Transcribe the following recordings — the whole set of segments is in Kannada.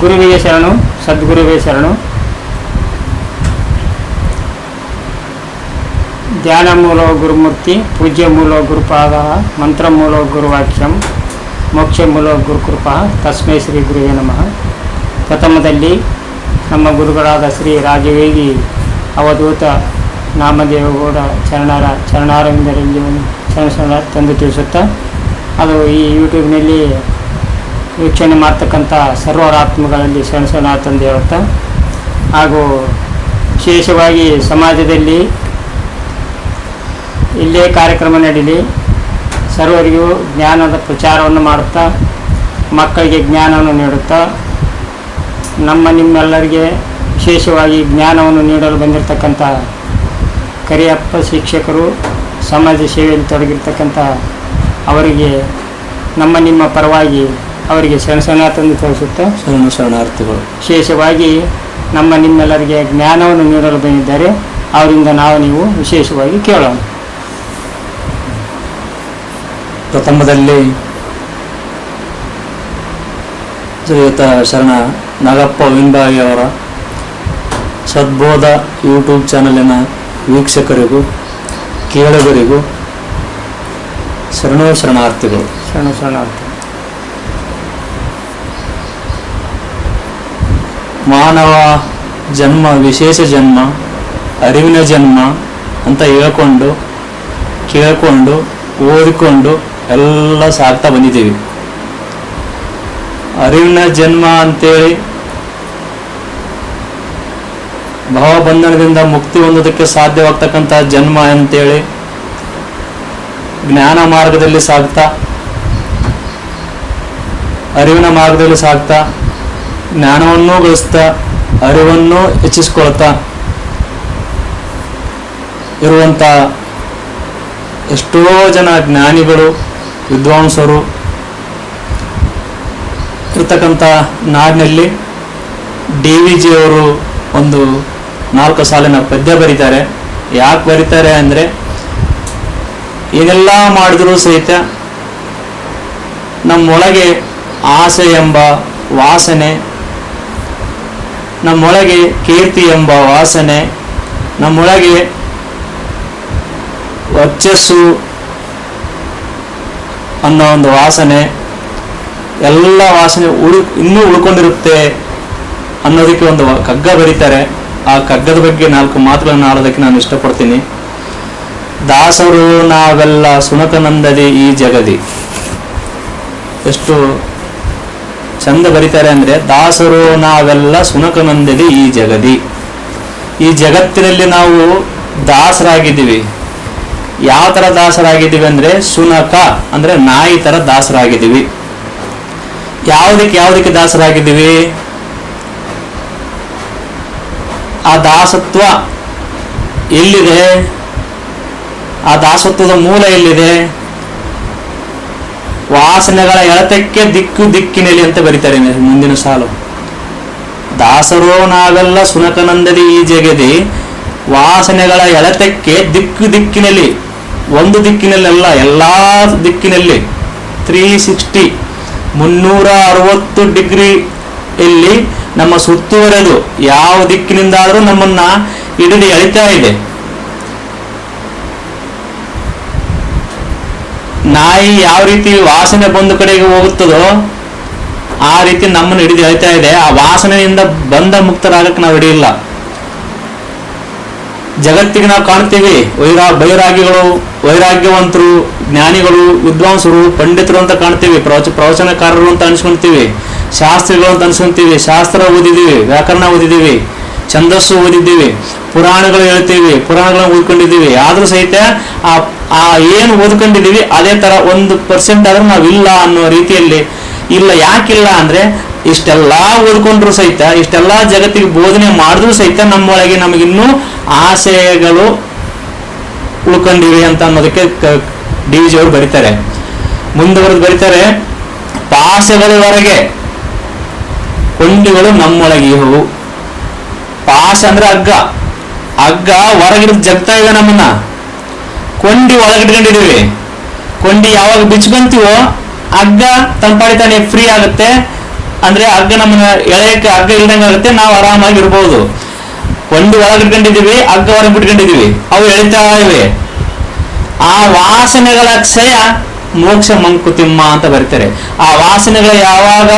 ಗುರುವಿಗೆ ಶರಣು ಸದ್ಗುರುವೇ ಶರಣು ಧ್ಯಾನ ಮೂಲ ಗುರುಮೂರ್ತಿ ಪೂಜ್ಯ ಮೂಲ ಗುರುಪಾದ ಮಂತ್ರ ಮೂಲ ಗುರುವಾಕ್ಯಂ ಮೋಕ್ಷ ಮೂಲ ಗುರುಕೃಪ ತಸ್ಮೈ ಶ್ರೀ ಗುರುವೇ ನಮಃ ಪ್ರಥಮದಲ್ಲಿ ನಮ್ಮ ಗುರುಗಳಾದ ಶ್ರೀ ರಾಜವೇಗಿ ಅವಧೂತ ನಾಮದೇವಗೌಡ ಚರಣರ ಚರಣಾರವಿಂದರಲ್ಲಿ ಶರಣ ತಂದು ತಿಳಿಸುತ್ತಾ, ಅದು ಈ ಯೂಟ್ಯೂಬ್ನಲ್ಲಿ ವೀಕ್ಷಣೆ ಮಾಡ್ತಕ್ಕಂಥ ಸರ್ವರಾತ್ಮಗಳಲ್ಲಿ ಸಣ್ಣ ಸಣ್ಣ ತಂದು ಹೇಳುತ್ತಾ ಹಾಗೂ ವಿಶೇಷವಾಗಿ ಸಮಾಜದಲ್ಲಿ ಇಲ್ಲೇ ಕಾರ್ಯಕ್ರಮ ನಡೀಲಿ, ಸರ್ವರಿಗೂ ಜ್ಞಾನದ ಪ್ರಚಾರವನ್ನು ಮಾಡುತ್ತಾ, ಮಕ್ಕಳಿಗೆ ಜ್ಞಾನವನ್ನು ನೀಡುತ್ತಾ, ನಮ್ಮ ನಿಮ್ಮೆಲ್ಲರಿಗೆ ವಿಶೇಷವಾಗಿ ಜ್ಞಾನವನ್ನು ನೀಡಲು ಬಂದಿರತಕ್ಕಂಥ ಕರಿಯಪ್ಪ ಶಿಕ್ಷಕರು ಸಮಾಜ ಸೇವೆಯಲ್ಲಿ ತೊಡಗಿರ್ತಕ್ಕಂಥ ಅವರಿಗೆ ನಮ್ಮ ನಿಮ್ಮ ಪರವಾಗಿ ಅವರಿಗೆ ಶರಣ ತಂದು ತೋರಿಸುತ್ತಾ ಶರಣ ಶರಣಾರ್ಥಿಗಳು. ವಿಶೇಷವಾಗಿ ನಮ್ಮ ನಿಮ್ಮೆಲ್ಲರಿಗೆ ಜ್ಞಾನವನ್ನು ನೀಡಲು ಬಂದಿದ್ದಾರೆ. ಅವರಿಂದ ನಾವು ನೀವು ವಿಶೇಷವಾಗಿ ಕೇಳೋಣ. ಪ್ರಥಮದಲ್ಲಿ ಶ್ರೀಯುತ ಶರಣ ನಾಗಪ್ಪ ವಿಂಬಾಯಿ ಅವರ ಸದ್ಬೋಧ ಯೂಟ್ಯೂಬ್ ಚಾನಲಿನ ವೀಕ್ಷಕರಿಗೂ ಕೇಳುಗರಿಗೂ ಶರಣೋ ಶರಣಾರ್ಥಿಗಳು. ಶರಣ ಶರಣಾರ್ಥಿ. ಮಾನವ ಜನ್ಮ ವಿಶೇಷ ಜನ್ಮ ಅರಿವಿನ ಜನ್ಮ ಅಂತ ಹೇಳ್ಕೊಂಡು ಕೇಳ್ಕೊಂಡು ಓದಿಕೊಂಡು ಎಲ್ಲ ಸಾಕ್ತಾ ಬಂದಿದ್ದೀವಿ. ಅರಿವಿನ ಜನ್ಮ ಅಂತೇಳಿ ಭಾವಬಂಧನದಿಂದ ಮುಕ್ತಿ ಹೊಂದೋದಕ್ಕೆ ಸಾಧ್ಯವಾಗ್ತಕ್ಕಂಥ ಜನ್ಮ ಅಂತೇಳಿ ಜ್ಞಾನ ಮಾರ್ಗದಲ್ಲಿ ಸಾಗ್ತಾ, ಅರಿವಿನ ಮಾರ್ಗದಲ್ಲಿ ಸಾಗ್ತಾ, ಜ್ಞಾನವನ್ನೂ ಗಳಿಸ್ತಾ, ಅರಿವನ್ನು ಹೆಚ್ಚಿಸ್ಕೊಳ್ತಾ ಇರುವಂಥ ಎಷ್ಟೋ ಜನ ಜ್ಞಾನಿಗಳು, ವಿದ್ವಾಂಸರು ಇರ್ತಕ್ಕಂಥ ನಾಡಿನಲ್ಲಿ ಡಿ ವಿ ಜಿಯವರು ಒಂದು ನಾಲ್ಕು ಸಾಲಿನ ಪದ್ಯ ಬರೀತಾರೆ. ಯಾಕೆ ಬರೀತಾರೆ ಅಂದರೆ ಏನೆಲ್ಲ ಮಾಡಿದರೂ ಸಹಿತ ನಮ್ಮೊಳಗೆ ಆಸೆ ಎಂಬ ವಾಸನೆ, ನಮ್ಮೊಳಗೆ ಕೀರ್ತಿ ಎಂಬ ವಾಸನೆ, ನಮ್ಮೊಳಗೆ ವರ್ಚಸ್ಸು ಅನ್ನೋ ಒಂದು ವಾಸನೆ, ಎಲ್ಲ ವಾಸನೆ ಉಳಿ, ಇನ್ನೂ ಉಳ್ಕೊಂಡಿರುತ್ತೆ ಅನ್ನೋದಕ್ಕೆ ಒಂದು ಕಗ್ಗ ಬರೀತಾರೆ. ಆ ಕಗ್ಗದ ಬಗ್ಗೆ ನಾಲ್ಕು ಮಾತುಗಳನ್ನು ಆಡೋದಕ್ಕೆ ನಾನು ಇಷ್ಟಪಡ್ತೀನಿ. ದಾಸರು ನಾವೆಲ್ಲ ಸುನಕನಂದದಿ ಈ ಜಗದಿ. ಎಷ್ಟು ಚಂದ ಬರೀತಾರೆ ಅಂದ್ರೆ ದಾಸರು ನಾವೆಲ್ಲ ಸುನಕನಂದದಿ ಈ ಜಗದಿ. ಈ ಜಗತ್ತಿನಲ್ಲಿ ನಾವು ದಾಸರಾಗಿದ್ದೀವಿ. ಯಾವ ಥರ ದಾಸರಾಗಿದ್ದೀವಿ ಅಂದ್ರೆ ಸುನಕ ಅಂದ್ರೆ ನಾಯಿ ಥರ ದಾಸರಾಗಿದ್ದೀವಿ. ಯಾವುದಕ್ಕೆ ಯಾವುದಕ್ಕೆ ದಾಸರಾಗಿದ್ದೀವಿ? ಆ ದಾಸತ್ವ ಎಲ್ಲಿದೆ? ಆ ದಾಸತ್ವದ ಮೂಲ ಎಲ್ಲಿದೆ? ವಾಸನೆಗಳ ಎಳತಕ್ಕೆ ದಿಕ್ಕು ದಿಕ್ಕಿನಲ್ಲಿ ಅಂತ ಬರೀತಾರೆ ಮುಂದಿನ ಸಾಲು. ದಾಸರೋ ನಾವೆಲ್ಲ ಸುನಕನಂದದಿ ಈ ಜಗದಿ, ವಾಸನೆಗಳ ಎಳತಕ್ಕೆ ದಿಕ್ಕು ದಿಕ್ಕಿನಲ್ಲಿ, ಒಂದು ದಿಕ್ಕಿನಲ್ಲೆಲ್ಲ ಎಲ್ಲ ದಿಕ್ಕಿನಲ್ಲಿ ತ್ರೀ ಸಿಕ್ಸ್ಟಿ, ಮುನ್ನೂರ ಅರವತ್ತು ಡಿಗ್ರಿ ಇಲ್ಲಿ ನಮ್ಮ ಸುತ್ತುವರೆದು ಯಾವ ದಿಕ್ಕಿನಿಂದಾದರೂ ನಮ್ಮನ್ನ ಹಿಡಿದು ಎಳಿತಾ ಇದೆ. ನಾಯಿ ಯಾವ ರೀತಿ ವಾಸನೆ ಬಂದ ಕಡೆಗೆ ಹೋಗುತ್ತದೋ ಆ ರೀತಿ ನಮ್ಮನ್ನು ಹಿಡಿದು ಎಳಿತಾ ಇದೆ. ಆ ವಾಸನೆಯಿಂದ ಬಂದ ಮುಕ್ತರಾಗಕ್ಕೆ ನಾವು ಹಿಡಿಯಿಲ್ಲ. ಜಗತ್ತಿಗೆ ನಾವು ಕಾಣ್ತೀವಿ ವೈರಾ ಬೈರಾಗಿಗಳು ವೈರಾಗ್ಯವಂತರು, ಜ್ಞಾನಿಗಳು, ವಿದ್ವಾಂಸರು, ಪಂಡಿತರು ಅಂತ ಕಾಣ್ತೀವಿ ಪ್ರವಚ, ಪ್ರವಚನಕಾರರು ಅಂತ ಅನ್ಸ್ಕೊಂತೀವಿ. ಶಾಸ್ತ್ರಿಗಳು ಅಂತ ಅನ್ಸ್ಕೊಂತೀವಿ. ಶಾಸ್ತ್ರ ಓದಿದ್ದೀವಿ, ವ್ಯಾಕರಣ ಓದಿದ್ದೀವಿ, ಛಂದಸ್ಸು ಓದಿದ್ದೀವಿ, ಪುರಾಣಗಳು ಹೇಳ್ತೀವಿ, ಪುರಾಣಗಳನ್ನ ಓದ್ಕೊಂಡಿದ್ದೀವಿ. ಆದ್ರೂ ಸಹಿತ ಆ ಆ ಏನು ಓದ್ಕೊಂಡಿದ್ದೀವಿ, ಅದೇ ತರ ಒಂದು ಪರ್ಸೆಂಟ್ ಆದ್ರೂ ನಾವಿಲ್ಲ ಅನ್ನೋ ರೀತಿಯಲ್ಲಿ ಇಲ್ಲ, ಯಾಕಿಲ್ಲ ಅಂದ್ರೆ ಇಷ್ಟೆಲ್ಲ ಓದ್ಕೊಂಡ್ರು ಸಹಿತ, ಇಷ್ಟೆಲ್ಲ ಜಗತ್ತಿಗೆ ಬೋಧನೆ ಮಾಡಿದ್ರು ಸಹಿತ ನಮ್ಮೊಳಗೆ ನಮಗಿನ್ನೂ ಆಸೆಗಳು ಉಳ್ಕೊಂಡಿವೆ ಅಂತ ಅನ್ನೋದಕ್ಕೆ ಡಿ ವಿಜಿ ಅವರು ಬರೀತಾರೆ. ಮುಂದುವರೆದು ಬರೀತಾರೆ ಪಾಶಗಳವರೆಗೆ ಕೊಂಡಿಗಳು ನಮ್ಮೊಳಗೆ ಇವು ಪಾಶ ಅಂದ್ರೆ ಹಗ್ಗ. ಹಗ್ಗ ಹೊರಗಿಡ್ ಜಗ್ತಾ ಇದೆ ನಮ್ಮನ್ನ. ಕೊಂಡಿ ಒಳಗಿಟ್ಕೊಂಡಿದೀವಿ ಕೊಂಡಿ ಯಾವಾಗ ಬಿಚ್ಕೊಂತೀವೋ ಹಗ್ಗ ತಂಪಾಡಿ ತಾನೆ ಫ್ರೀ ಆಗುತ್ತೆ. ಅಂದ್ರೆ ಹಗ್ಗ ನಮ್ಮನ್ನ ಎಳೆಯಕ್ಕೆ ಹಗ್ಗ ಇಲ್ದಂಗೆ ಆಗುತ್ತೆ. ನಾವು ಆರಾಮಾಗಿ ಇರ್ಬೋದು. ಕೊಂಡಿ ಒಳಗಿಟ್ಕೊಂಡಿದೀವಿ ಅಗ್ಗ ಹೊರಗೆ ಬಿಟ್ಕೊಂಡಿದೀವಿ ಅವು ಎಳಿತಾ ಇವೆ. ಆ ವಾಸನೆಗಳ ಕ್ಷಯ ಮೋಕ್ಷ ಮಂಕುತಿಮ್ಮ ಅಂತ ಬರೀತಾರೆ. ಆ ವಾಸನೆಗಳ ಯಾವಾಗ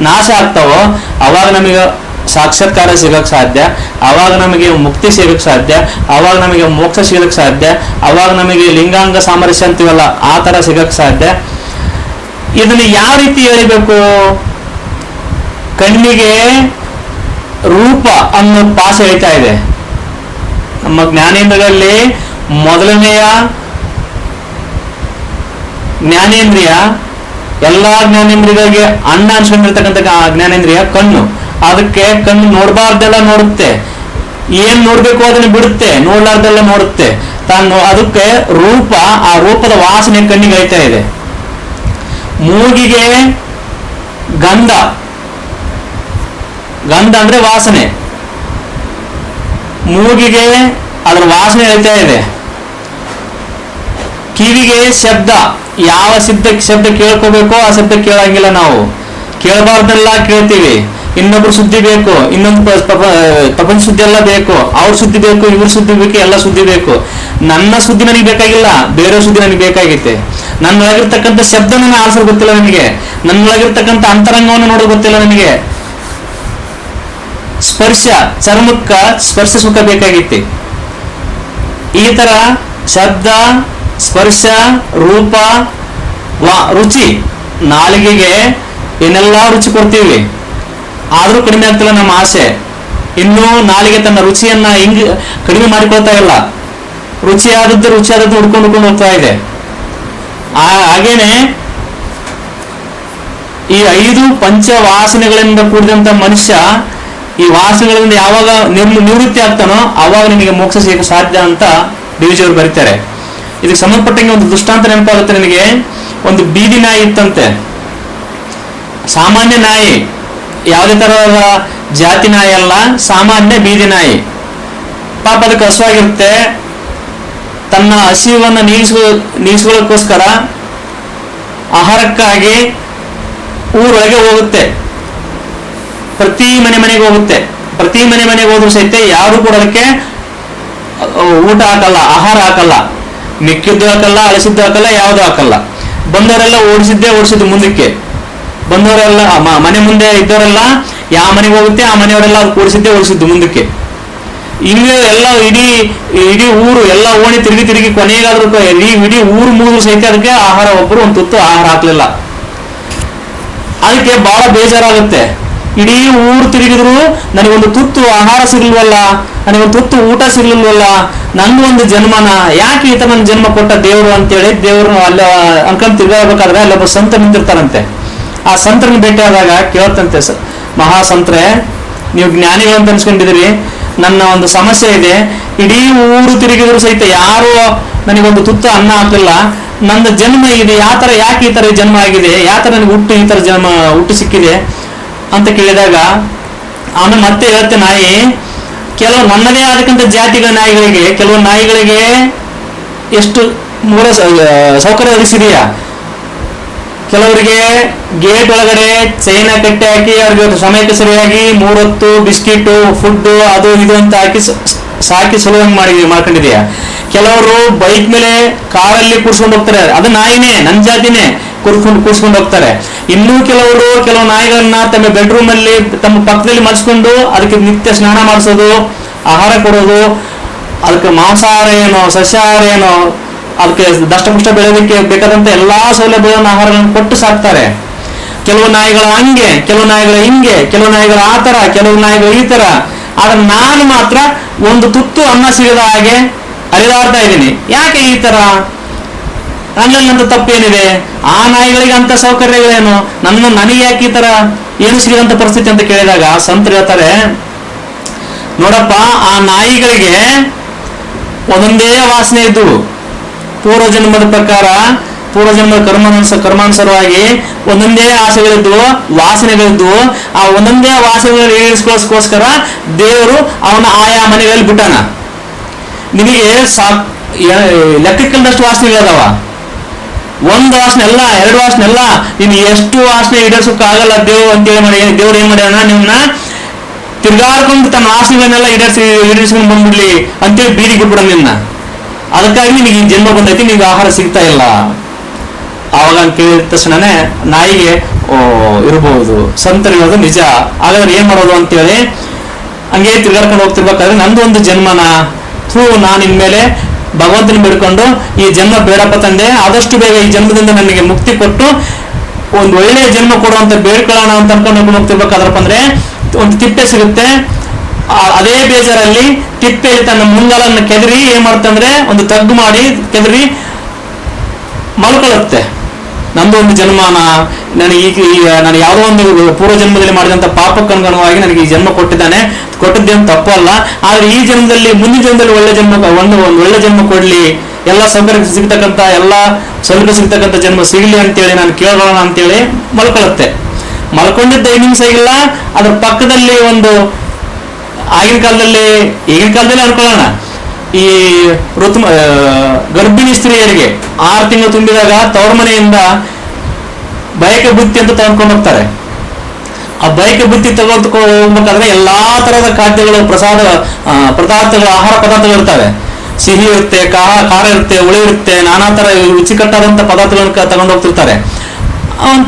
ನಾಶ ಆಗ್ತಾವೋ, ಅವಾಗ ನಮಗೆ ಸಾಕ್ಷಾತ್ಕಾರ ಸಿಗಕ್ ಸಾಧ್ಯ, ಅವಾಗ ನಮಗೆ ಮುಕ್ತಿ ಸಿಗಕ್ ಸಾಧ್ಯ, ಅವಾಗ ನಮಗೆ ಮೋಕ್ಷ ಸಿಗಕ್ ಸಾಧ್ಯ, ಅವಾಗ ನಮಗೆ ಲಿಂಗಾಂಗ ಸಾಮರಸ್ಯ ಅಂತೀವಲ್ಲ, ಆ ತರ ಸಿಗಕ್ ಸಾಧ್ಯ. ಇದನ್ನ ಯಾವ ರೀತಿ ಹೇಳಬೇಕು? ಕಣ್ಣಿಗೆ ರೂಪ ಅನ್ನೋ ಪಾಸ ಹೇಳ್ತಾ ಇದೆ. ನಮ್ಮ ಜ್ಞಾನೇಂದ್ರಗಳಲ್ಲಿ ಮೊದಲನೆಯ ಜ್ಞಾನೇಂದ್ರಿಯ ಎಲ್ಲಾ ಜ್ಞಾನೇಂದ್ರಿಯಗಳಿಗೆ ಅಣ್ಣ ಅನ್ಸ್ಕೊಂಡಿರ್ತಕ್ಕಂಥ ಜ್ಞಾನೇಂದ್ರಿಯ ಕಣ್ಣು. ಅದಕ್ಕೆ ಕಣ್ಣು ನೋಡಬಾರ್ದೆಲ್ಲ ನೋಡುತ್ತೆ. ಏನ್ ನೋಡ್ಬೇಕು ಅದನ್ನ ಬಿಡುತ್ತೆ? ನೋಡ್ಲಾರ್ದೆಲ್ಲ ನೋಡುತ್ತೆ. ತಾನು ಅದಕ್ಕೆ ರೂಪ, ಆ ರೂಪದ ವಾಸನೆ ಕಣ್ಣಿಗೆ ಐತಾ ಇದೆ. ಮೂಗಿಗೆ ಗಂಧ. ಗಂಧ ಅಂದ್ರೆ ವಾಸನೆ. ಮೂಗಿಗೆ ಅದರ ವಾಸನೆ ಹೇಳ್ತಾ ಇದೆ. ಕಿವಿಗೆ ಶಬ್ದ, ಯಾವ ಶಬ್ದ ಶಬ್ದ ಕೇಳ್ಕೋಬೇಕೋ ಆ ಶಬ್ದ ಕೇಳಂಗಿಲ್ಲ ನಾವು. ಕೇಳಬಾರ್ದೆಲ್ಲ ಕೇಳ್ತೀವಿ. ಇನ್ನೊಬ್ರು ಸುದ್ದಿ ಬೇಕು, ಇನ್ನೊಂದು ಪ್ರಪಂಚ ಸುದ್ದಿ ಎಲ್ಲ ಬೇಕು, ಅವ್ರ ಸುದ್ದಿ ಬೇಕು, ಇವ್ರ ಸುದ್ದಿ ಬೇಕು, ಎಲ್ಲ ಸುದ್ದಿ ಬೇಕು. ನನ್ನ ಸುದ್ದಿ ನನಗೆ ಬೇಕಾಗಿಲ್ಲ, ಬೇರೆ ಸುದ್ದಿ ನನಗೆ ಬೇಕಾಗೈತೆ. ನನ್ನೊಳಗಿರ್ತಕ್ಕಂಥ ಶಬ್ದ ನನಗೆ ಆನ್ಸರ್ ಗೊತ್ತಿಲ್ಲ ನನಗೆ ನನ್ನೊಳಗಿರ್ತಕ್ಕಂಥ ಅಂತರಂಗವನ್ನು ನೋಡೋದು ಗೊತ್ತಿಲ್ಲ ನನಗೆ ಸ್ಪರ್ಶ, ಚರ್ಮಕ್ಕ ಸ್ಪರ್ಶ ಸುಖ ಬೇಕಾಗಿತ್ತು ಈ ತರ ಶಬ್ದ ಸ್ಪರ್ಶ, ರೂಪ, ವಾ- ರುಚಿ. ನಾಲಿಗೆಗೆ ಏನೆಲ್ಲ ರುಚಿ ಕೊಡ್ತೀವಿ? ಆದ್ರೂ ಕಡಿಮೆ ಆಗ್ತಿಲ್ಲ ನಮ್ಮ ಆಸೆ. ಇನ್ನೂ ನಾಲಿಗೆ ತನ್ನ ರುಚಿಯನ್ನ ಹಿಂಗ್ ಕಡಿಮೆ ಮಾಡಿಕೊಳ್ತಾ ಇಲ್ಲ. ರುಚಿಯಾದದ್ದು ರುಚಿಯಾದದ್ದು ಹುಡ್ಕೊಂಡು ಹುಡ್ಕೊಂಡು ಹೋಗ್ತಾ ಇದೆ. ಹಾಗೇನೆ ಈ ಐದು ಪಂಚ ವಾಸನೆಗಳಿಂದ ಕೂಡಿದಂತ ಮನುಷ್ಯ ಈ ವಾಸನೆಗಳಿಂದ ಯಾವಾಗ ನಿರ್ಮ, ನಿವೃತ್ತಿ ಆಗ್ತಾನೋ, ಅವಾಗ ನಿಮಗೆ ಮೋಕ್ಷ ಸಿಗಕ್ಕೆ ಸಾಧ್ಯ ಅಂತ ಡಿವಿಜಿಯವರು ಬರೀತಾರೆ. ಇದಕ್ಕೆ ಸಂಬಂಧಪಟ್ಟಂಗೆ ಒಂದು ದೃಷ್ಟಾಂತ ನೆನಪಾಗುತ್ತೆ ನನಗೆ ಒಂದು ಬೀದಿ ನಾಯಿ ಇತ್ತಂತೆ. ಸಾಮಾನ್ಯ ನಾಯಿ. ಯಾವುದೇ ತರಹದ ಜಾತಿ ನಾಯಿ ಅಲ್ಲ, ಸಾಮಾನ್ಯ ಬೀದಿ ನಾಯಿ. ಪಾಪ ಅದಕ್ಕೆ ಹಸುವಾಗಿರುತ್ತೆ. ತನ್ನ ಹಸಿವನ್ನು ನೀಗಿಸ್ಕೊಳ್ಳೋಕ್ಕೋಸ್ಕರ ಆಹಾರಕ್ಕಾಗಿ ಊರೊಳಗೆ ಹೋಗುತ್ತೆ. ಪ್ರತಿ ಮನೆ ಮನೆಗೆ ಹೋಗುತ್ತೆ. ಪ್ರತಿ ಮನೆ ಮನೆಗೆ ಹೋದ್ರೂ ಸಹಿತ ಯಾರು ಕೂಡ ಅದಕ್ಕೆ ಊಟ ಹಾಕಲ್ಲ, ಆಹಾರ ಹಾಕಲ್ಲ. ಮಿಕ್ಕಿದ್ದು ಹಾಕಲ್ಲ ಅಳಿಸಿದ್ದು ಹಾಕಲ್ಲ ಯಾವುದು ಹಾಕಲ್ಲ. ಬಂದವರೆಲ್ಲ ಓಡಿಸಿದ್ದೇ ಓಡಿಸಿದ್ದು ಮುಂದಕ್ಕೆ. ಬಂದವರೆಲ್ಲ ಮನೆ ಮುಂದೆ ಇದ್ದವರೆಲ್ಲ ಯಾವ ಮನೆಗೆ ಹೋಗುತ್ತೆ, ಆ ಮನೆಯವರೆಲ್ಲ ಅದು ಕೂಡಿಸಿದ್ದೇ ಓಡಿಸಿದ್ದು ಮುಂದಕ್ಕೆ. ಹಿಂಗೆ ಎಲ್ಲ ಇಡೀ ಇಡೀ ಊರು, ಎಲ್ಲ ಓಣಿ ತಿರುಗಿ ತಿರುಗಿ ಕೊನೆಗಾದ್ರೂ ಇಡೀ ಇಡೀ ಊರು ಮೂರು ಸಹಿತ ಅದಕ್ಕೆ ಆಹಾರ ಒಬ್ಬರು ಒಂದು ತುತ್ತು ಆಹಾರ ಹಾಕ್ಲಿಲ್ಲ. ಅದಕ್ಕೆ ಬಹಳ ಬೇಜಾರಾಗುತ್ತೆ. ಇಡೀ ಊರು ತಿರುಗಿದ್ರು ನನಗೊಂದು ತುತ್ತು ಆಹಾರ ಸಿಗ್ಲಿಲ್ವಲ್ಲ? ನನಗೊಂದು ತುತ್ತು ಊಟ ಸಿಗ್ಲಿಲ್ವಲ್ಲ? ನಂದು ಒಂದು ಜನ್ಮನ. ಯಾಕೆ ಈತ ನನ್ನ ಜನ್ಮ ಕೊಟ್ಟ ದೇವರು ಅಂತೇಳಿ ದೇವರು ಅಲ್ಲ ಅನ್ಕೊಂಡ್ ತಿರ್ಗಾಡ್ಬೇಕಾದ್ರೆ ಅಲ್ಲೊಬ್ಬ ಸಂತ ನಿಂತಿರ್ತಾರಂತೆ. ಆ ಸಂತರನ್ನ ಭೇಟಿ ಆದಾಗ ಕೇಳ್ತಂತೆ ಸ- ಮಹಾಸಂತ್ರೆ, ನೀವು ಜ್ಞಾನಿಗಳು ಅಂತ ಅನ್ಸ್ಕೊಂಡಿದ್ದೀರಿ. ನನ್ನ ಒಂದು ಸಮಸ್ಯೆ ಇದೆ. ಇಡೀ ಊರು ತಿರುಗಿದ್ರು ಸಹಿತ ಯಾರು ನನಗೊಂದು ತುತ್ತು ಅನ್ನ ಹಾಕಲಿಲ್ಲ ನನ್ನ ಜನ್ಮ ಇದೆ. ಯಾವ ತರ ಯಾಕೆ ಈ ತರ ಜನ್ಮ ಆಗಿದೆ? ಯಾವ ತರ ನನಗೆ ಹುಟ್ಟು ಈ ತರ ಜನ್ಮ, ಹುಟ್ಟು ಸಿಕ್ಕಿದೆ? ಅಂತ ಕೇಳಿದಾಗ ಆಮೇಲೆ ಮತ್ತೆ ಹೇಳುತ್ತೆ ನಾಯಿ, ಕೆಲವು ನನ್ನದೇ ಆದಕ್ಕಂಥ ಜಾತಿಗಳ ನಾಯಿಗಳಿಗೆ, ಕೆಲವು ನಾಯಿಗಳಿಗೆ ಎಷ್ಟು ಮೂಲ ಸೌಕರ್ಯ ಒದಗಿಸಿದೆಯಾ? ಕೆಲವರಿಗೆ ಗೇಟ್ ಒಳಗಡೆ ಚೈನ ಕಟ್ಟಿ ಹಾಕಿ, ಅವ್ರಿಗೆ ಸಮಯಕ್ಕೆ ಸರಿಯಾಗಿ ಮೂರೊತ್ತು, ಬಿಸ್ಕಿಟ್ ಫುಡ್ ಅದು ಇದು ಅಂತ ಹಾಕಿ ಸಾಕಿ ಸುಲಭ ಮಾಡಿ ಮಾಡ್ಕೊಂಡಿದೀಯ? ಕೆಲವರು ಬೈಕ್ ಮೇಲೆ ಕಾರಲ್ಲಿ ಕೂರ್ಸ್ಕೊಂಡು ಹೋಗ್ತಾರೆ. ಅದು ನಾಯಿನೇ ನನ್ನ ಜಾತಿನೇ. ಕೂರ್ಸ್ಕೊಂಡು ಕೂರ್ಸ್ಕೊಂಡು ಹೋಗ್ತಾರೆ. ಇನ್ನೂ ಕೆಲವರು ಕೆಲವು ನಾಯಿಗಳನ್ನ ತಮ್ಮ ಬೆಡ್ರೂಮ್ ಅಲ್ಲಿ ತಮ್ಮ ಪಕ್ಕದಲ್ಲಿ ಮಲ್ಸ್ಕೊಂಡು ಅದಕ್ಕೆ ನಿತ್ಯ ಸ್ನಾನ ಮಾಡಿಸೋದು, ಆಹಾರ ಕೊಡೋದು, ಅದಕ್ಕೆ ಮಾಂಸಾಹಾರ ಏನೋ, ಸಸ್ಯಾಹಾರ ಏನೋ, ಅದಕ್ಕೆ ದಷ್ಟಪುಷ್ಟ ಬೆಳೆಯೋದಕ್ಕೆ ಬೇಕಾದಂತ ಎಲ್ಲಾ ಸೌಲಭ್ಯಗಳನ್ನು, ಆಹಾರಗಳನ್ನು ಕೊಟ್ಟು ಸಾಕ್ತಾರೆ. ಕೆಲವು ನಾಯಿಗಳು ಹಂಗೆ, ಕೆಲವು ನಾಯಿಗಳು ಹಿಂಗೆ, ಕೆಲವು ನಾಯಿಗಳು ಆ ತರ ಕೆಲವು ನಾಯಿಗಳು ಈ ತರ ಆದ್ರೆ ನಾನು ಮಾತ್ರ ಒಂದು ತುತ್ತು ಅನ್ನ ಸಿಗದ ಹಾಗೆ ಅರಿದಾಡ್ತಾ ಇದ್ದೀನಿ. ಯಾಕೆ ಈ ತರ ನನ್ನಲ್ಲಂತ ತಪ್ಪೇನಿದೆ? ಆ ನಾಯಿಗಳಿಗೆ ಅಂತ ಸೌಕರ್ಯಗಳೇನು? ನನ್ನ ನನಗೆ ಯಾಕೆ ಈ ತರ ಏನು ಸಿಗದಂತ ಪರಿಸ್ಥಿತಿ ಅಂತ ಕೇಳಿದಾಗ ಸಂತರು ಹೇಳ್ತಾರೆ, ನೋಡಪ್ಪ, ಆ ನಾಯಿಗಳಿಗೆ ಒಂದೊಂದೇ ವಾಸನೆ ಇದ್ದವು ಪೂರ್ವ ಜನ್ಮದ ಪ್ರಕಾರ ಪೂರ್ವ ಜನ್ಮದ ಕರ್ಮಾನುಸ, ಕರ್ಮಾನುಸಾರವಾಗಿ ಒಂದೊಂದೇ ಆಸೆಗಳಿದ್ವು ವಾಸನೆಗಳಿದ್ವು ಆ ಒಂದೊಂದೇ ವಾಸನೆಗಳನ್ನು ಈಡೇರಿಸ್ಕೊಳ್ಳೋಸ್ಕೋಸ್ಕರ ದೇವರು ಅವನ ಆಯಾ ಮನೆಗಳಲ್ಲಿ ಬಿಟ್ಟಾನ. ನಿನಗೆ ಸಾ ಲೆಕ್ಕಕ್ಕಿಲ್ಲದಷ್ಟು ವಾಸನೆಗಳದಾವ ಒಂದು ವಾಸನೆಲ್ಲ, ಎರಡು ವಾಸನೆಲ್ಲ ನೀನು ಎಷ್ಟು ವಾಸನೆ ಈಡೇರ್ಸೋಕೆ ಆಗಲ್ಲ ದೇವ್ ಅಂತೇಳಿ ಮಾಡಿ, ದೇವ್ರು ಏನ್ ಮಾಡ್ಯಾನ, ನಿಮ್ನ ತಿರ್ಗಾಡ್ಕೊಂಡು ತನ್ನ ಆಸೆಗಳನ್ನೆಲ್ಲ ಈಡೇರಿಸಿ ಈಡೇರಿಸ್ಕೊಂಡು ಬಂದ್ಬಿಡ್ಲಿ ಅಂತೇಳಿ ಬೀದಿಗೆ ಬಿಡ ನಿನ್ನ. ಅದಕ್ಕಾಗಿ ನಿನಗೆ ಈ ಜನ್ಮ ಬಂದೈತಿ ನಿಮ್ಗೆ ಆಹಾರ ಸಿಗ್ತಾ ಇಲ್ಲ. ಆವಾಗ ಕೇಳಿದ ತಕ್ಷಣನೇ ನಾಯಿಗೆ, ಓ ಇರಬಹುದು ಸಂತರಿರೋದು ನಿಜ. ಹಾಗಾದ್ರೆ ಏನ್ ಮಾಡೋದು ಅಂತೇಳಿ, ಹಂಗೆ ತಿರ್ಗಾಡ್ಕೊಂಡು ಹೋಗ್ತಿರ್ಬೇಕಾದ್ರೆ ನಂದು ಒಂದು ಜನ್ಮನ ಥೂ ನಾನು ಇನ್ಮೇಲೆ ಭಗವಂತನ ಬಿಡ್ಕೊಂಡು ಈ ಜನ್ಮ ಬೇಡಪ್ಪ ತಂದೆ, ಆದಷ್ಟು ಬೇಗ ಈ ಜನ್ಮದಿಂದ ನನಗೆ ಮುಕ್ತಿ ಕೊಟ್ಟು ಒಂದು ಒಳ್ಳೆಯ ಜನ್ಮ ಕೊಡುವಂತ ಬೇಡ್ಕೊಳ್ಳೋಣ ಅಂತ ಅನ್ಕೊಂಡು ಹೋಗ್ತಿರ್ಬೇಕಾದ್ರಪ್ಪ ಅಂದ್ರೆ ಒಂದು ತಿಪ್ಪೆ ಸಿಗುತ್ತೆ. ಅದೇ ಬೇಜಾರಲ್ಲಿ ತಿಪ್ಪೆಯಲ್ಲಿ ತನ್ನ ಮುಂಗಾಲನ್ನು ಕೆದರಿ ಏನ್ ಮಾಡ್ತಂದ್ರೆ ಒಂದು ತಗ್ಗು ಮಾಡಿ, ಕೆದರಿ ಮಲ್ಕೊಳ್ಳುತ್ತೆ. ನಂದು ಒಂದು ಜನ್ಮನ ನನಗೆ ಈಗ ಈಗ ನಾನು ಯಾವುದೋ ಒಂದು ಪೂರ್ವ ಜನ್ಮದಲ್ಲಿ ಮಾಡಿದಂಥ ಪಾಪಕ್ಕನುಗುಣವಾಗಿ ನನಗೆ ಈ ಜನ್ಮ ಕೊಟ್ಟಿದ್ದಾನೆ. ಕೊಟ್ಟಿದ್ದೇನು ತಪ್ಪು ಅಲ್ಲ ಆದ್ರೆ ಈ ಜನ್ಮದಲ್ಲಿ, ಮುಂದಿನ ಜನ್ಮದಲ್ಲಿ ಒಳ್ಳೆ ಜನ್ಮ ಒಂದು ಒಂದು ಒಳ್ಳೆ ಜನ್ಮ ಕೊಡ್ಲಿ. ಎಲ್ಲ ಸೌಕರ್ಯ ಸಿಗ್ತಕ್ಕಂಥ, ಎಲ್ಲ ಸೌಲಭ್ಯ ಸಿಗ್ತಕ್ಕಂಥ ಜನ್ಮ ಸಿಗಲಿ ಅಂತೇಳಿ ನಾನು ಕೇಳೋಣ ಅಂತೇಳಿ ಮಲ್ಕೊಳ್ಳುತ್ತೆ ಮಲ್ಕೊಂಡಿದ್ದ ಐದು ನಿಮಿಷ ಇಲ್ಲ. ಅದ್ರ ಪಕ್ಕದಲ್ಲಿ ಒಂದು ಆಗಿನ ಕಾಲದಲ್ಲಿ ಈಗಿನ ಕಾಲದಲ್ಲಿ ಅನ್ಕೊಳ್ಳೋಣ. ಈ ಋತು ಗರ್ಭಿಣಿ ಸ್ತ್ರೀಯರಿಗೆ ಆರು ತಿಂಗಳು ತುಂಬಿದಾಗ ತವರ ಮನೆಯಿಂದ ಬಯಕೆ ಬುತ್ತಿ ಅಂತ ತಗೊಂಡ್ಕೊಂಡು ಹೋಗ್ತಾರೆ. ಆ ಬಯಕೆ ಬುತ್ತಿ ತಗೊಂಡು ಹೋಗ್ಬೇಕಾದ್ರೆ ಎಲ್ಲಾ ತರಹದ ಖಾದ್ಯಗಳು, ಪ್ರಸಾದ ಪದಾರ್ಥಗಳು, ಆಹಾರ ಪದಾರ್ಥಗಳು ಇರ್ತವೆ. ಸಿಹಿ ಇರುತ್ತೆ ಕಾ ಖಾರ ಇರುತ್ತೆ, ಹುಳಿ ಇರುತ್ತೆ, ನಾನಾ ತರ ರುಚಿಕಟ್ಟಾದಂತ ಪದಾರ್ಥಗಳನ್ನ ತಗೊಂಡು ಹೋಗ್ತಿರ್ತಾರೆ.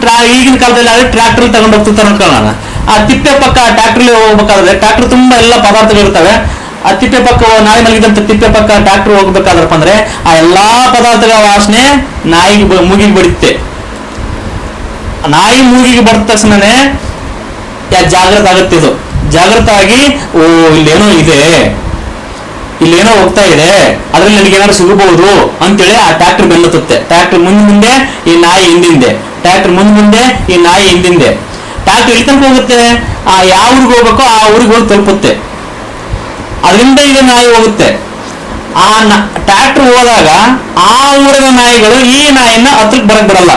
ಟ್ರಾ, ಈಗಿನ ಕಾಲದಲ್ಲಿ ಆದ್ರೆ ಟ್ರ್ಯಾಕ್ಟರ್ ತಗೊಂಡು ಹೋಗ್ತಿರ್ತಾರೆ ಅನ್ಕೊಳ್ಳೋಣ. ಆ ತಿಪ್ಪೆ ಪಕ್ಕ ಟ್ರ್ಯಾಕ್ಟರ್ ಹೋಗ್ಬೇಕಾದ್ರೆ ಟ್ರ್ಯಾಕ್ಟರ್ ತುಂಬಾ ಎಲ್ಲ ಪದಾರ್ಥಗಳು ಇರ್ತವೆ. ಆ ತಿಪ್ಪೆ ಪಕ್ಕ ನಾಯಿ ಮಲಗಿದಂತ ತಿಪ್ಪೆ ಪಕ್ಕ ಡಾಕ್ಟರ್ ಹೋಗ್ಬೇಕಾದ್ರಪ್ಪ ಅಂದ್ರೆ ಆ ಎಲ್ಲಾ ಪದಾರ್ಥಗಳ ವಾಸನೆ ನಾಯಿಗೆ ಬ- ಮೂಗಿಗೆ ಬಡಿತ್ತೆ ನಾಯಿ ಮೂಗಿಗೆ ಬರ್ತ ತಕ್ಷಣನೇ ಯಾ ಜಾಗೃತ ಆಗುತ್ತೆ ಇದು. ಜಾಗೃತ ಆಗಿ, ಓ, ಇಲ್ಲೇನೋ ಇದೆ. ಇಲ್ಲೇನೋ ಹೋಗ್ತಾ ಇದೆ. ಅದ್ರಲ್ಲಿ ನನಗೆ ಏನಾದ್ರು ಸಿಗಬಹುದು ಅಂತೇಳಿ ಆ ಟ್ರ್ಯಾಕ್ಟರ್ ಬೆನ್ನತ್ತುತ್ತೆ. ಟ್ರ್ಯಾಕ್ಟರ್ ಮುಂದೆ ಮುಂದೆ, ಈ ನಾಯಿ ಹಿಂದಿಂದೆ. ಟ್ರ್ಯಾಕ್ಟರ್ ಮುಂದೆ ಮುಂದೆ, ಈ ನಾಯಿ ಹಿಂದಿಂದೆ. ಟ್ರ್ಯಾಕ್ಟರ್ ಎಲ್ಲಿ ತನಕ ಹೋಗುತ್ತೆ? ಆ, ಯಾವ ಊರಿಗೆ ಹೋಗ್ಬೇಕೋ ಆ ಊರಿಗೆ ಹೋಗಿ ತಲುಪುತ್ತೆ. ಅದರಿಂದ ಈಗ ನಾಯಿ ಹೋಗುತ್ತೆ. ಆ ಟ್ರ್ಯಾಕ್ಟರ್ ಹೋದಾಗ ಆ ಊರಿನ ನಾಯಿಗಳು ಈ ನಾಯಿನ ಹತ್ರಕ್ಕೆ ಬರಕ್ ಬಿಡಲ್ಲ.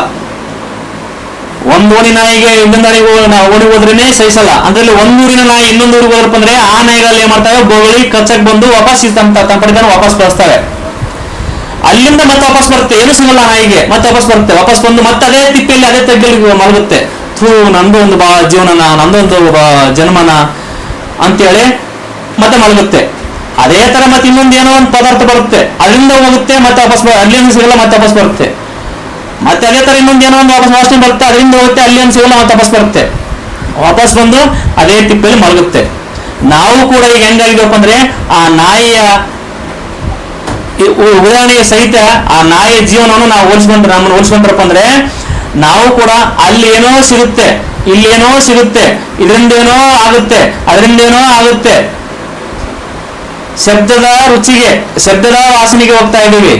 ಒಂದ್ ಓಣಿ ನಾಯಿಗೆ ಇನ್ನೊಂದು ಓಣಿ ಹೋದ್ರೇನೆ ಸಹಿಸಲ್ಲ. ಅದ್ರಲ್ಲಿ ಒಂದೂರಿನ ನಾಯಿ ಇನ್ನೊಂದು ಊರಿಗೆ ಹೋದ್ರಪ್ಪ ಅಂದ್ರೆ ಆ ನಾಯಿಗಳಲ್ಲಿ ಏನ್ ಮಾಡ್ತಾವೆ? ಬೋಗಳಿ ಕಚ್ಚಕ್ ಬಂದು ವಾಪಸ್ ತಮ್ಮ ತಮ್ಮ ವಾಪಸ್ ಕಳಿಸ್ತವೆ ಅಲ್ಲಿಂದ ಮತ್ತೆ ವಾಪಸ್ ಬರುತ್ತೆ. ಏನು ಸಿಗಲ್ಲ ನಾಯಿಗೆ. ಮತ್ತೆ ವಾಪಸ್ ಬರುತ್ತೆ. ವಾಪಸ್ ಬಂದು ಮತ್ತೆ ಅದೇ ತಿಪ್ಪಲ್ಲಿ ಅದೇ ತಗ್ಗಲ್ಲಿ ಮಲಗುತ್ತೆ. ಥೂ ನಂದು ಒಂದು ಬಾ, ಜೀವನನ, ನಂದೊಂದು ಜನ್ಮನ ಅಂತೇಳಿ ಮತ್ತೆ ಮಲಗುತ್ತೆ. ಅದೇ ತರ ಮತ್ತೆ ಇನ್ನೊಂದೇನೋ ಒಂದು ಪದಾರ್ಥ ಬರುತ್ತೆ. ಅದರಿಂದ ಹೋಗುತ್ತೆ, ಮತ್ತೆ ವಾಪಸ್ ಅಲ್ಲಿ ಅಲ್ಲಿಂದ ಸಿಗಲ್ಲ, ಮತ್ತೆ ವಾಪಸ್ ಬರುತ್ತೆ. ಮತ್ತೆ ಅದೇ ತರ ಇನ್ನೊಂದು ಏನೋ ಒಂದು ವಾಪಸ್ ವಾಸನೆ ಬರುತ್ತೆ ಅದರಿಂದ ಹೋಗುತ್ತೆ ಅಲ್ಲಿ ಒಂದು ಸಿಗಲ್ಲ, ಮತ್ತೆ ವಾಪಸ್ ಬರುತ್ತೆ. ವಾಪಸ್ ಬಂದು ಅದೇ ತಿಪ್ಪಲ್ಲಿ ಮಲಗುತ್ತೆ. ನಾವು ಕೂಡ ಈಗ ಹೆಂಗಾಗಿದೆವಪ್ಪ ಅಂದ್ರೆ, ಆ ನಾಯಿಯ ಉದಾಹರಣೆಗೆ ಸಹಿತ ಆ ನಾಯಿಯ ಜೀವನವನ್ನು ನಾವು ಹೋಲಿಸ್ಕೊಂಡ್ರೆ ನಮ್ಮನ್ನು ಹೋಲಿಸ್ಕೊಂಡ್ರಪ್ಪ ಅಂದ್ರೆ, ನಾವು ಕೂಡ ಅಲ್ಲಿ ಏನೋ ಸಿಗುತ್ತೆ ಇಲ್ಲೇನೋ ಸಿಗುತ್ತೆ ಇದರಿಂದೇನೋ ಆಗುತ್ತೆ ಅದರಿಂದೇನೋ ಆಗುತ್ತೆ. ಶಬ್ದದ ರುಚಿಗೆ, ಶಬ್ದದ ವಾಸನೆಗೆ ಹೋಗ್ತಾ ಇದ್ದೀವಿ.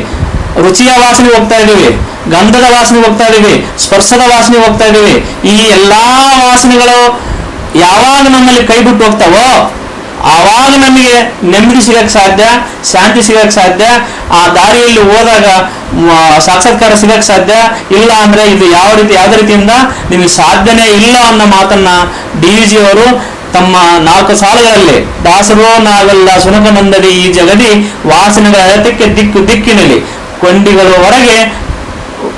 ರುಚಿಯ ವಾಸನೆ ಹೋಗ್ತಾ ಇದ್ದೀವಿ. ಗಂಧದ ವಾಸನೆ ಹೋಗ್ತಾ ಇದ್ದೀವಿ. ಸ್ಪರ್ಶದ ವಾಸನೆ ಹೋಗ್ತಾ ಇದ್ದೀವಿ. ಈ ಎಲ್ಲಾ ವಾಸನೆಗಳು ಯಾವಾಗ ನಮ್ಮಲ್ಲಿ ಕೈ ಬಿಟ್ಟು ಹೋಗ್ತಾವೋ, ಆವಾಗ ನಮಗೆ ನೆಮ್ಮದಿ ಸಿಗಕ್ಕೆ ಸಾಧ್ಯ, ಶಾಂತಿ ಸಿಗಕ್ಕೆ ಸಾಧ್ಯ. ಆ ದಾರಿಯಲ್ಲಿ ಹೋದಾಗ ಸಾಕ್ಷಾತ್ಕಾರ ಸಿಗಕ್ಕೆ ಸಾಧ್ಯ. ಇಲ್ಲ ಅಂದ್ರೆ ಇದು ಯಾವ ರೀತಿ, ಯಾವುದೇ ರೀತಿಯಿಂದ ನಿಮಗೆ ಸಾಧ್ಯನೇ ಇಲ್ಲ ಅನ್ನೋ ಮಾತನ್ನ ಡಿ ಜಿ ಅವರು ತಮ್ಮ ನಾಲ್ಕು ಸಾಲುಗಳಲ್ಲಿ ದಾಸರೋ ನಾವೆಲ್ಲ ಸುನಕನಂದಡಿ ಈ ಜಗದಿ ವಾಸನೆಗಳ ಅಳತೆಕ್ಕೆ ದಿಕ್ಕು ದಿಕ್ಕಿನಲ್ಲಿ ಕೊಂಡಿಗಳು ಹೊರಗೆ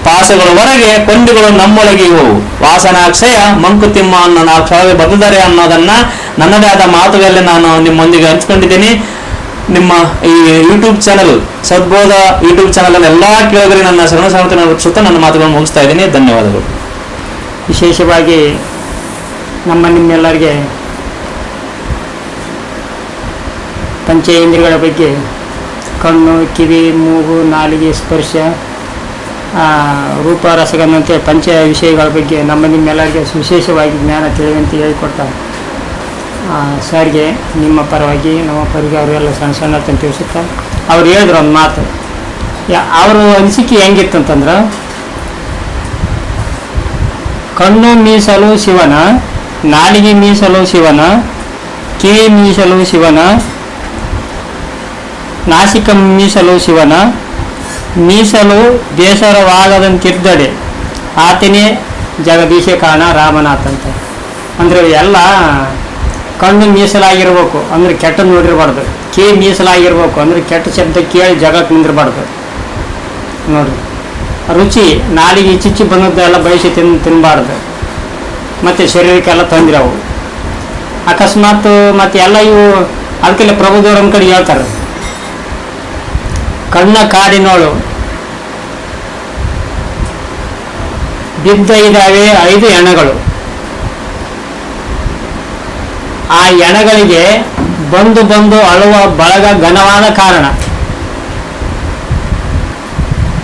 ಪಾಸಗಳ ಹೊರಗೆ, ಕೊಂಡಿಗಳು ನಮ್ಮೊಳಗೆ ಇವು. ವಾಸನಾಕ್ಷಯ ಮಂಕುತಿಮ್ಮ ಅನ್ನೋ ನಾಲ್ಕು ಬರೆದಿದ್ದಾರೆ ಅನ್ನೋದನ್ನ ನನ್ನದೇ ಆದ ಮಾತುಗಳಲ್ಲಿ ನಾನು ನಿಮ್ಮೊಂದಿಗೆ ಹಂಚ್ಕೊಂಡಿದ್ದೀನಿ. ನಿಮ್ಮ ಈ YouTube channel Sadbodha YouTube channel ಎಲ್ಲಾ ಕೇಳಿದ್ರೆ ನನ್ನ ಶರಣ ಸಮರ್ಥನ ಸುತ್ತ ನನ್ನ ಮಾತುಗಳನ್ನು ಮುಗಿಸ್ತಾ ಇದ್ದೀನಿ. ಧನ್ಯವಾದಗಳು. ವಿಶೇಷವಾಗಿ ನಮ್ಮ ನಿಮ್ಮೆಲ್ಲರಿಗೆ ಪಂಚೇಂದ್ರಿಯಗಳ ಬಗ್ಗೆ ಕಣ್ಣು, ಕಿವಿ, ಮೂಗು, ನಾಲಿಗೆ ಸ್ಪರ್ಶ ರೂಪ ರಸಗಂಧಂತೆ ಪಂಚ ವಿಷಯಗಳ ಬಗ್ಗೆ ನಮ್ಮ ನಿಮ್ಮೆಲ್ಲರಿಗೆ ವಿಶೇಷವಾಗಿ ಜ್ಞಾನ ತಿಳಿದಂತೆ ಹೇಳಿಕೊಟ್ಟ ಸರ್ಗೆ ನಿಮ್ಮ ಪರವಾಗಿ ನಮ್ಮ ಪರಿಗೆ ಅವರೆಲ್ಲ ಸಣ್ಣ ಸಣ್ಣ ಅಂತ ತಿಳಿಸುತ್ತಾ, ಅವ್ರು ಹೇಳಿದ್ರು ಒಂದು ಮಾತು. ಅವರು ಅನಿಸಿಕೆ ಹೆಂಗಿತ್ತಂತಂದ್ರೆ ಕಣ್ಣು ಮೀಸಲು ಶಿವನ, ನಾಲಿಗೆ ಮೀಸಲು ಶಿವನ, ಕಿವಿ ಮೀಸಲು ಶಿವನ ನಾಸಿಕ ಮೀಸಲು ಶಿವನ. ಮೀಸಲು ಬೇಸರವಾಗದಂತಿದ್ದಡೆ ಆತನೇ ಜಗದೀಶ ಕಾಣ ರಾಮನಾಥ ಅಂತ. ಅಂದರೆ ಎಲ್ಲ ಕಣ್ಣು ಮೀಸಲಾಗಿರ್ಬೇಕು. ಅಂದರೆ ಕೆಟ್ಟ ನೋಡಿರಬಾರ್ದು. ಕೇ ಮೀಸಲಾಗಿರ್ಬೇಕು. ಅಂದರೆ ಕೆಟ್ಟ ಶಬ್ದ ಕೇಳಿ ಜಗಕ್ಕೆ ನಿಂದಿರಬಾರ್ದು. ನೋಡ್ರಿ. ರುಚಿ, ನಾಲಿಗೆ ಇಚ್ಚಿಚ್ಚಿ ಬಂದದ್ದೆಲ್ಲ ಬಯಸಿ ತಿನ್ ತಿನ್ನಬಾರ್ದು ಮತ್ತು ಶರೀರಕ್ಕೆಲ್ಲ ತೊಂದರೆ ಅವು. ಅಕಸ್ಮಾತ್ ಮತ್ತು ಎಲ್ಲ ಇವು, ಅದಕ್ಕೆಲ್ಲ ಪ್ರಭುದೇವ್ರ ಕಡೆ ಹೇಳ್ತಾರೆ. ಕಣ್ಣ ಕಾಡಿನೋಳು ಬಿದ್ದ ಇದ್ದಾವೆ ಐದು ಎಣಗಳು. ಆ ಎಣಗಳಿಗೆ ಬಂದು ಬಂದು ಅಳುವ ಬಳಗ ಘನವಾದ ಕಾರಣ.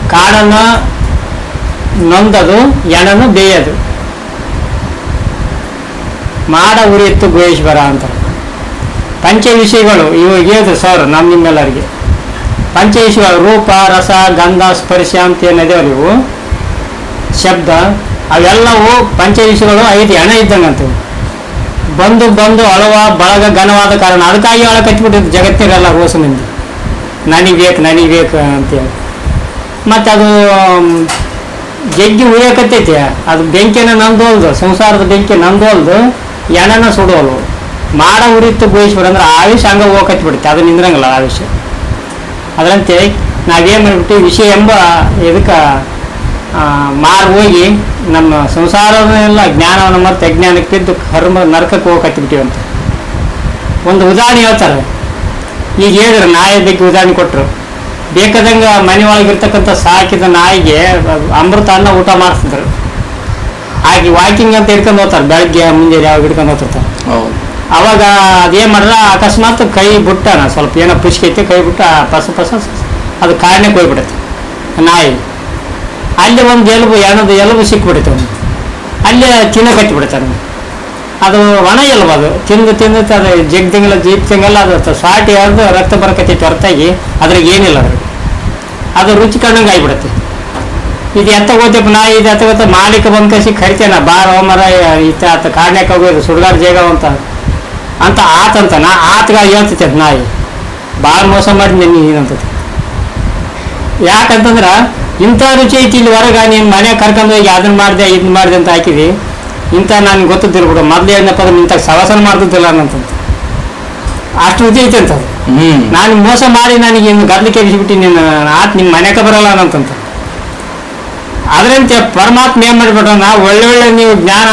ಕಾಡನ್ನು ನೊಂದದು, ಎಣನು ಬೇಯದು. ಮಾಡ ಉರಿಯಿತ್ತು ಗುಹೇಶ್ವರ ಅಂತ. ಪಂಚ ವಿಷಯಗಳು ಇವು ಹೇಳಿದ್ರು ಸರ್ ನಮ್ಮ ನಿಮ್ಮೆಲ್ಲರಿಗೆ ಪಂಚ ವಿಷಯಗಳು ರೂಪ, ರಸ, ಗಂಧ, ಸ್ಪರ್ಶ ಅಂತ ಏನಿದಾವಲ್ಲ ಇವು ಶಬ್ದ. ಅವೆಲ್ಲವೂ ಪಂಚ ವಿಷಯಗಳು ಐದು ಹೆಣ ಇದ್ದಂಗಂತವು ಬಂದು ಬಂದು ಅಳವ, ಬಳಗ, ಘನವಾದ ಕಾರಣ. ಅದಕ್ಕಾಗಿ ಅಳ ಕಟ್ಬಿಟ್ಟಿದ್ದು ಜಗತ್ತಿರಲ್ಲ ರೋಸ ಮಂದಿ ನನಗೆ ಬೇಕು ನನಗೆ ಬೇಕು ಅಂತೇಳಿ ಮತ್ತು ಅದು ಜಗ್ಗಿ ಉಳಿಯಕತ್ತೈತಿ ಅದು ಬೆಂಕಿನ ನಂದೋಲ್ದು ಸಂಸಾರದ ಬೆಂಕಿ ನಂದೋಲ್ದು ಎಣ್ಣೆನ ಸುಡೋಲ್ವು ಮಾಡ ಉರಿತು ಗೋಯಿಸ್ಬಿಡ ಅಂದ್ರೆ ಆಯುಷ್ ಹಂಗೆ ಹೋಗಿ ಬಿಡುತ್ತೆ ಅದು ನಿಂದ್ರಂಗಿಲ್ಲ ಆಯುಷ್. ಅದರಂತೆ ನಾವೇನು ಮಾಡಿಬಿಟ್ಟು ವಿಷಯ ಎಂಬ ಇದಕ್ಕೆ ಮಾರು ಹೋಗಿ ನಮ್ಮ ಸಂಸಾರವನ್ನೆಲ್ಲ ಜ್ಞಾನವನ್ನು ಮತ್ತು ಅಜ್ಞಾನಕ್ಕೆ ಬಿದ್ದು ಕರ್ಮ ನರಕಕ್ಕೆ ಅಂತ ಒಂದು ಉದಾಹರಣೆ ಹೇಳ್ತಾರೆ. ಈಗ ಹೇಳಿದ್ರು, ನಾಯಿ ಬಗ್ಗೆ ಉದಾಹರಣೆ ಕೊಟ್ಟರು ಬೇಕಾದಂಗೆ ಮನೆ ಒಳಗಿರ್ತಕ್ಕಂಥ ಸಾಕಿದ ನಾಯಿಗೆ ಅಮೃತ ಅನ್ನ ಊಟ ಮಾಡಿಸಿದ್ರು. ಹಾಗೆ ವಾಕಿಂಗ್ ಅಂತ ಹಿಡ್ಕೊಂಡು ಹೋಗ್ತಾರೆ, ಬೆಳಗ್ಗೆ, ಮುಂಜಾನೆ ಯಾವಾಗ ಹಿಡ್ಕೊಂಡು ಹೋಗ್ತಿರ್ತಾರೆ. ಅವಾಗ ಅದೇನು ಮಾಡ್ರ ಅಕಸ್ಮಾತ್ ಕೈ ಬಿಟ್ಟಾನ ಸ್ವಲ್ಪ ಏನೋ ಪುಷ್ಕೈತಿ ಕೈ ಬಿಟ್ಟ ಪಸ ಪಸ ಅದು ಕಾರಣಕ್ಕೆ ಹೋಗ್ಬಿಡುತ್ತೆ. ನಾಯಿ. ಅಲ್ಲಿ ಒಂದು ಎಲುಬು ಎಣದು ಎಲುಬು ಸಿಕ್ಬಿಡುತ್ತೆ ಅವನು ಅಲ್ಲೇ ತಿನ್ನಕ್ಕೆ ಬಿಡ್ತಾನೆ ಅದು ಒಣ ಎಲುಬು ಅದು. ತಿಂದು ತಿಂದು ಅದು ಜಗ್ದಂಗೆಲ್ಲ ಜೀಪ್ತಂಗೆಲ್ಲ ಅದು ತ- ಸಾಟಿ ಹರಿದು ರಕ್ತ ಬರಕತ್ತೈತಿ ಹೊರತಾಗಿ, ಅದ್ರಾಗ ಏನಿಲ್ಲ ಅದ್ರಿಗೆ. ಅದು ರುಚಿ ಕಂಡಂಗೆ ಆಗಿಬಿಡುತ್ತೆ. ಇದು ಎತ್ತ ಗೊತ್ತಪ್ಪ ನಾಯಿ, ಇದು ಎತ್ತ ಗೊತ್ತ ಮಾಲೀಕ ಕಸಿ ಕರಿತೇನ, ಬಾರ ಹೋಮರ ಇತ್ತ ಆತ ಕಾರಣಕ್ಕೆ ಹೋಗೋದು, ಸುಡ್ಗಾಡ್ ಜೇಗ ಅಂತ. ಅಂತ ಆತಂತನ ಆತಗಾಗಿ ಹೇಳ್ತೈತೆ ನಾಯಿ. ಭಾಳ ಮೋಸ ಮಾಡಿ ನೀನಂತತಿ ಯಾಕಂತಂದ್ರೆ ಇಂಥ ರುಚಿ ಐತಿ ಇಲ್ಲಿ ಹೊರಗ ನೀನು ಮನೆ ಕರ್ಕೊಂಡು ಹೋಗಿ ಅದನ್ನ ಮಾಡಿದೆ ಇದನ್ನ ಮಾಡಿದೆ ಅಂತ ಹಾಕಿದಿ ಇಂಥ ನನ್ಗೆ ಗೊತ್ತಿದ್ದಿಲ್ಲ ಬಿಡು ಮೊದ್ಲು ಏನಪ್ಪ ಅಂದ್ರೆ ಇಂಥ ಸವಾಸನ ಮಾಡ್ತಿದ್ದಿಲ್ಲ ಅನ್ನಂತ ಅಷ್ಟು ರುಚಿ ಐತಿ ಅಂತ. ನಾನು ಮೋಸ ಮಾಡಿ ನನಗೆ ಇನ್ನು ಗದ್ಲಿಕ್ಕೆ ಬಿಟ್ಟು ನೀನು ಆತ ನಿಮ್ಮ ಮನೆಗೆ ಬರಲ್ಲ ಅನ್ನಂತಂತ ಅದರಂತೆ ಪರಮಾತ್ಮ ಏನು ಮಾಡಿಬಿಟ್ಟ ಒಳ್ಳೆ ಒಳ್ಳೊಳ್ಳೆ ನೀವು ಜ್ಞಾನ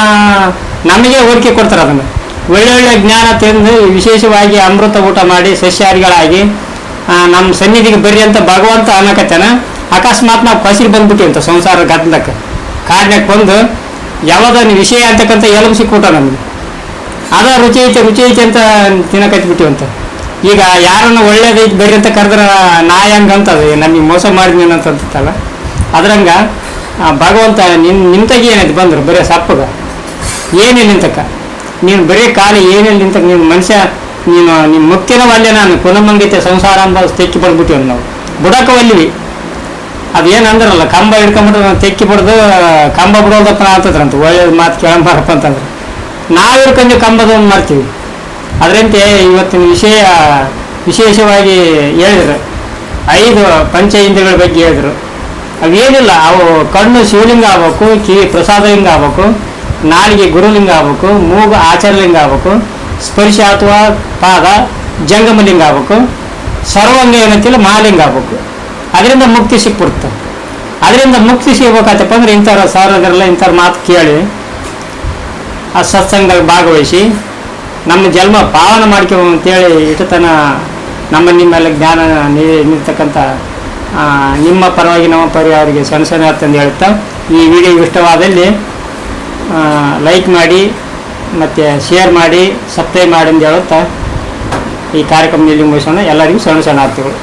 ನಮಗೆ ಹೋಲಿಕೆ ಕೊಡ್ತಾರೆ ಅದನ್ನು. ಒಳ್ಳೊಳ್ಳೆ ಜ್ಞಾನ ತಿಂದು ವಿಶೇಷವಾಗಿ ಅಮೃತ ಊಟ ಮಾಡಿ ಸಸ್ಯಾಹಾರಿಗಳಾಗಿ ನಮ್ಮ ಸನ್ನಿಧಿಗೆ ಬರ್ರಿ ಅಂತ ಭಗವಂತ ಅನ್ನಕತ್ತಾನ. ಅಕಸ್ಮಾತ್ ನಾವು ಕಸಿರು ಬಂದ್ಬಿಟ್ಟಿವಿ ಅಂತ ಸಂಸಾರ ಗದ್ದಕ್ಕೆ ಕಾರಣಕ್ಕೆ ಬಂದು ಯಾವಾಗ ವಿಷಯ ಅಂತಕ್ಕಂಥ ಎಲ್ಲ ಸಿಕ್ಬಿಟ್ಟ ನಮಗೆ. ಅದ ರುಚಿ ಐತೆ ರುಚಿ ಐತೆ ಅಂತ ತಿನ್ನಕತ್ಬಿಟ್ಟಿವಿ ಅಂತ. ಈಗ ಯಾರನ್ನು ಒಳ್ಳೇದೈತಿ ಬರ್ರಿ ಅಂತ ಕರೆದ್ರ ನಾಯಂಗ ಅಂತ ಅದು ನಮಗೆ ಮೋಸ ಮಾಡಿದ್ವಿ ಅಂತ ಅಂತಲ್ಲ ಅದ್ರಂಗ ಭಗವಂತ ನಿನ್ ನಿಂತಾಗಿ ಏನೈತೆ ಬಂದ್ರು, ಬರೀ ಸಪ್ಪಗ. ಏನಿಲ್ಲ ನಿಂತಕ್ಕ ನೀನು ಬರೀ ಕಾಲ ಏನಿಲ್ಲ ನಿಂತ ನಿಮ್ಮ ಮನುಷ್ಯ, ನೀನು ನಿಮ್ಮ ಮುಕ್ತಿನ ಒಲ್ಲೆ ನಾನು ಕುಲಮಂಗಿತೆ ಸಂಸಾರ ಅಂಬ ತೆಕ್ಕಿ ಪಡ್ಬಿಟ್ಟಿವಿ ನಾವು. ಬುಡಕ ಒಲ್ಲಿವಿ ಅದೇನು ಅಂದ್ರಲ್ಲ, ಕಂಬ ಹಿಡ್ಕೊಂಬಿಟ್ಟು ನಾನು ತೆಕ್ಕಿ ಬಿಡ್ದು, ಕಂಬ ಬಿಡೋದಪ್ಪ ಅಂತದ್ರಂತ ಒಳ್ಳೆಯ ಮಾತು ಕೇಳಂಬಾರಪ್ಪ ಅಂತಂದ್ರೆ. ನಾವು ಹಿಡ್ಕೊಂಡು ಕಂಬದ ಒಂದು ಮಾಡ್ತೀವಿ. ಅದರಂತೆ ಇವತ್ತಿನ ವಿಷಯ, ವಿಶೇಷವಾಗಿ ಹೇಳಿದ್ರು. ಐದು ಪಂಚ ಇಂದ್ರಿಯಗಳ ಬಗ್ಗೆ ಹೇಳಿದ್ರು. ಅವೇನಿಲ್ಲ, ಅವು ಕಣ್ಣು ಶಿವಲಿಂಗ ಆಗ್ಬೇಕು, ಕಿವಿ ಪ್ರಸಾದಲಿಂಗ ಆಗ್ಬೇಕು. ನಾಲಿಗೆ ಗುರುಲಿಂಗ ಆಗ್ಬೇಕು, ಮೂಗು ಆಚಾರಲಿಂಗ ಆಗ್ಬೇಕು, ಸ್ಪರ್ಶ ಅಥವಾ ಪಾದ ಜಂಗಮಲಿಂಗ ಆಗ್ಬೇಕು, ಸರ್ವಾಂಗ ಏನಂತಿಲ್ಲ ಮಹಾಲಿಂಗ ಆಗ್ಬೇಕು. ಅದರಿಂದ ಮುಕ್ತಿ ಸಿಕ್ಬಿಡುತ್ತೆ. ಅದರಿಂದ ಮುಕ್ತಿ ಸಿಗ್ಬೇಕಾತಪ್ಪ ಅಂದ್ರೆ ಇಂಥವ್ರ ಸಾರದಿರಲ್ಲ ಇಂಥವ್ರ ಮಾತು ಕೇಳಿ, ಆ ಸತ್ಸಂಗದಲ್ಲಿ ಭಾಗವಹಿಸಿ, ನಮ್ಮ ಜನ್ಮ ಪಾವನ ಮಾಡ್ಕೊ ಅಂತೇಳಿ ಇಷ್ಟತನ ನಮ್ಮ ನಿಮ್ಮೆಲ್ಲ ಜ್ಞಾನ ನೀ- ನೀಡ್ತಕ್ಕಂಥ ನಿಮ್ಮ ಪರವಾಗಿ ನಮ್ಮ ಪರಿವಾರಿಗೆ ಸಣ್ಣ ಸಣ್ಣ ಅಂತ ಹೇಳ್ತಾ, ಈ ವಿಡಿಯೋ ಇಷ್ಟವಾದಲ್ಲಿ ಲೈಕ್ ಮಾಡಿ, ಮತ್ತು ಶೇರ್ ಮಾಡಿ ಸಬ್ಸ್ಕ್ರೈಬ್ ಮಾಡಿ ಅಂತ ಹೇಳುತ್ತಾ ಈ ಕಾರ್ಯಕ್ರಮದಲ್ಲಿ ಮುಗಿಸೋಣ. ಎಲ್ಲರಿಗೂ ಸಣ್ಣ ಸಣ್ಣ ಆರ್ಥಿಗಳು